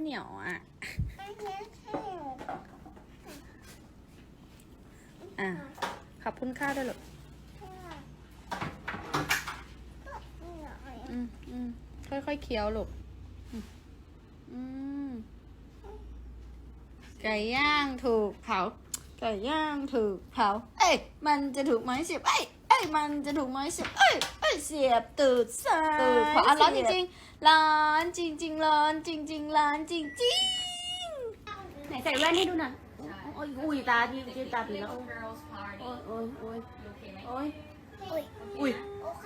เหนียวอะอันนี้ใช่เหรออะ ขอบคุณค่าด้วยลูกอืมอืมค่อยๆเคี้ยวลูกอืมอืมไก่ย่างถูกเผาไก่ย่างถูกเผา เอ้ย มันจะถูกไม้เสียบเอ้ย เอ้ย มันจะถูกไม้เสียบเอ้ย เอ้ยเสียบตูดซ้ายตูดขวาอะร้อนจริงๆร้อนจริง ๆ ร้อนจริง ๆ ร้อนจริงๆไหนใส่แว่นให้ดูหน่อยโอ้ยอุ้ยตาที่ที่ตาผีแล้ว Little girls party. โอ้ยโอ้ยโอ้ย You okay, mate? โอ้ยอุ้ยอุ้ยโอเคโอ้ยโอ้ย